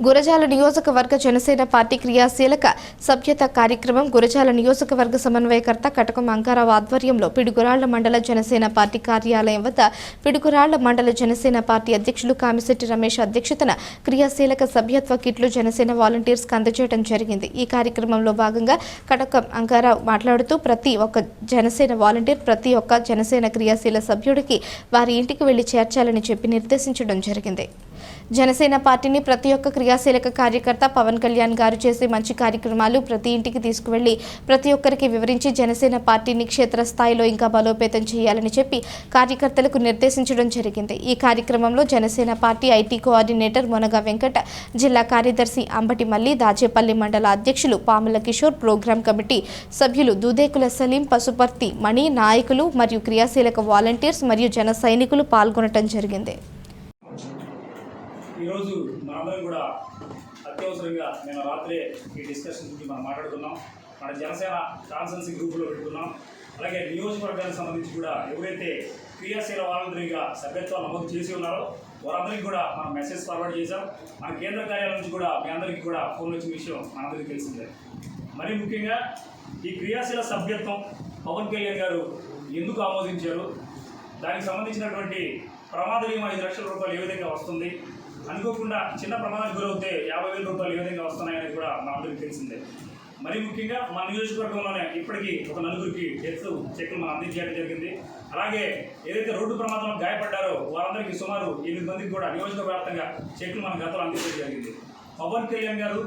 గురజాల నియోజకవర్గ జనసేన పార్టీ క్రియాశీలక సభ్యత కార్యక్రమం గురజాల నియోజకవర్గ సమన్వయకర్త కటకం అంకారావు ఆధ్వర్యంలో పిడుగురాళ్ళ మండల జనసేన పార్టీ కార్యాలయం వద్ద పిడుగురాళ్ళ మండల జనసేన పార్టీ అధ్యక్షులు కామిశెట్టి రమేష్ అధ్యక్షతన క్రియాశీలక సభ్యత్వ కిట్లు జనసేన వాలంటీర్స్ అందజేయడం జరిగింది. ఈ కార్యక్రమంలో భాగంగా కటకం అంకారావు మాట్లాడుతూ ప్రతి ఒక్క జనసేన వాలంటీర్ ప్రతి ఒక్క జనసేన క్రియాశీల సభ్యుడికి వారి ఇంటికి వెళ్ళి చేర్చాలని చెప్పి నిర్దేశించడం జరిగింది. జనసేన పార్టీని ప్రతి ఒక్క క్రియాశీలక కార్యకర్త పవన్ కళ్యాణ్ గారు చేసే మంచి కార్యక్రమాలు ప్రతి ఇంటికి తీసుకువెళ్ళి ప్రతి ఒక్కరికి వివరించి జనసేన పార్టీని క్షేత్రస్థాయిలో ఇంకా బలోపేతం చేయాలని చెప్పి కార్యకర్తలకు నిర్దేశించడం జరిగింది. ఈ కార్యక్రమంలో Janasena party IT coordinator Monaga Venkata జిల్లా కార్యదర్శి అంబటి మల్లి దాచేపల్లి మండల అధ్యక్షులు పాముల కిషోర్ ప్రోగ్రాం కమిటీ సభ్యులు దూదేకుల సలీం పశుపర్తి మణి నాయకులు మరియు క్రియాశీలక వాలంటీర్స్ మరియు జన సైనికులు పాల్గొనడం జరిగింది. ఈరోజు మనందరం కూడా అత్యవసరంగా నేను రాత్రే ఈ డిస్కషన్ గురించి మనం మాట్లాడుతున్నాం. మన జనసేన కాన్సెన్సీ గ్రూపులో పెట్టుకున్నాం. అలాగే నియోజకవర్గానికి సంబంధించి కూడా ఎవరైతే క్రియాశీల వాలంటరీగా సభ్యత్వం నమోదు చేసి ఉన్నారో వారందరికీ కూడా మనం మెసేజ్ ఫార్వర్డ్ చేశాం. మన కేంద్ర కార్యాలయం నుంచి కూడా మీ అందరికీ కూడా ఫోన్ వచ్చిన విషయం మనందరికీ తెలిసిందే. మరి ముఖ్యంగా ఈ క్రియాశీల సభ్యత్వం పవన్ కళ్యాణ్ గారు ఎందుకు ఆమోదించారు? దానికి సంబంధించినటువంటి ప్రమాద బీమా ఐదు లక్షల రూపాయలు ఏ విధంగా వస్తుంది? అనుకోకుండా చిన్న ప్రమాదానికి గురవుతే యాభై వేల రూపాయలు ఏ విధంగా వస్తున్నాయనేది కూడా మనందరికీ తెలిసిందే. మరీ ముఖ్యంగా మన నియోజకవర్గంలోనే ఇప్పటికీ ఒక నలుగురికి డెత్ చెక్లు మనం అందించడం జరిగింది. అలాగే ఏదైతే రోడ్డు ప్రమాదంలో గాయపడ్డారో వారందరికీ సుమారు ఎనిమిది మందికి కూడా నియోజకవర్గ వ్యాప్తంగా చెక్లు మన గతంలో అందించడం జరిగింది. పవన్ కళ్యాణ్ గారు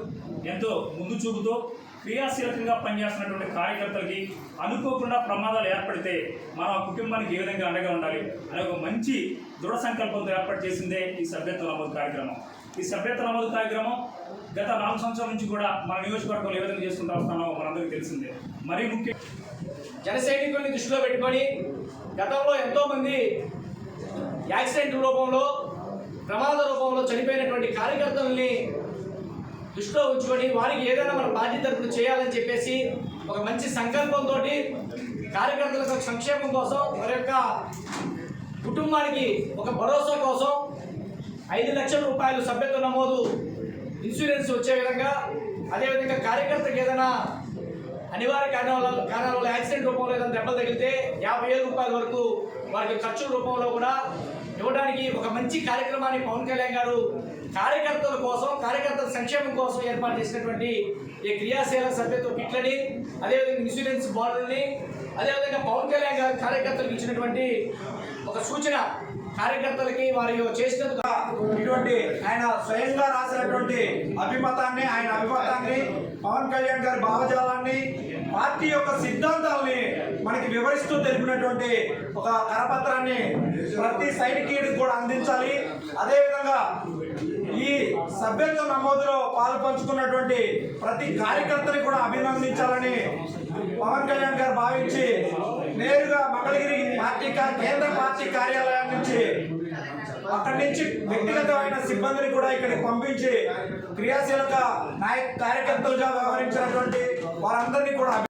ఎంతో ముందు చూపుతో క్రియాశీలకంగా పనిచేస్తున్నటువంటి కార్యకర్తలకి అనుకోకుండా ప్రమాదాలు ఏర్పడితే మన కుటుంబానికి ఏ విధంగా అండగా ఉండాలి అనే ఒక మంచి దృఢ సంకల్పంతో ఏర్పాటు చేసిందే ఈ సభ్యత్వ నమోదు కార్యక్రమం. ఈ సభ్యత్వ నమోదు కార్యక్రమం గత నాలుగు సంవత్సరాల నుంచి కూడా మన నియోజకవర్గంలో ఏ విధంగా చేసుకుంటూ వస్తామో మనందరికీ తెలిసిందే. మరీ ముఖ్యం జన సైనికుల్ని దృష్టిలో పెట్టుకొని గతంలో ఎంతోమంది యాక్సిడెంట్ రూపంలో ప్రమాద రూపంలో చనిపోయినటువంటి కార్యకర్తల్ని దృష్టిలో ఉంచుకొని వారికి ఏదైనా మన బాధ్యత చేయాలని చెప్పేసి ఒక మంచి సంకల్పంతో కార్యకర్తలకు సంక్షేమం కోసం వారి యొక్క కుటుంబానికి ఒక భరోసా కోసం ఐదు లక్షల రూపాయలు సభ్యత్వ నమోదు ఇన్సూరెన్స్ వచ్చే విధంగా అదేవిధంగా కార్యకర్తకి ఏదైనా అనివార్య కారణాల కారణాల వల్ల యాక్సిడెంట్ రూపంలో ఏదైనా దెబ్బలు తగిలితే యాభై వేల రూపాయల వరకు వారికి ఖర్చుల రూపంలో కూడా ఇవ్వడానికి ఒక మంచి కార్యక్రమాన్ని పవన్ కళ్యాణ్ గారు కార్యకర్తల కోసం కార్యకర్తల సంక్షేమం కోసం ఏర్పాటు చేసినటువంటి ఈ క్రియాశీల సభ్యత్వ కిట్లని అదేవిధంగా ఇన్సూరెన్స్ బాండ్లని అదేవిధంగా పవన్ కళ్యాణ్ గారు కార్యకర్తలకు ఇచ్చినటువంటి ఒక సూచన కార్యకర్తలకి వారి చేసినందుకు ఇటువంటి ఆయన స్వయంగా రాసినటువంటి అభిమతాన్ని ఆయన అభిమతాన్ని పవన్ కళ్యాణ్ గారి భావజాలాన్ని పార్టీ యొక్క సిద్ధాంతాలని మనకి వివరిస్తూ తెలిపినటువంటి ఒక కరపత్రాన్ని ప్రతి సైనికుడికి కూడా అందించాలి. అదేవిధంగా ఈ సభ్యత్వ నమోదులో పాలు పంచుకున్నటువంటి ప్రతి కార్యకర్తని కూడా అభినందించాలని పవన్ కళ్యాణ్ గారు భావించి నేరుగా మంగళగిరి పార్టీ కేంద్ర పార్టీ నుంచి వ్యక్తిగతమైన సిబ్బందిని కూడా ఇక్కడికి పంపించి క్రియాశీలక నాయక కార్యకర్తలుగా వ్యవహరించినటువంటి వారందరినీ కూడా అభి-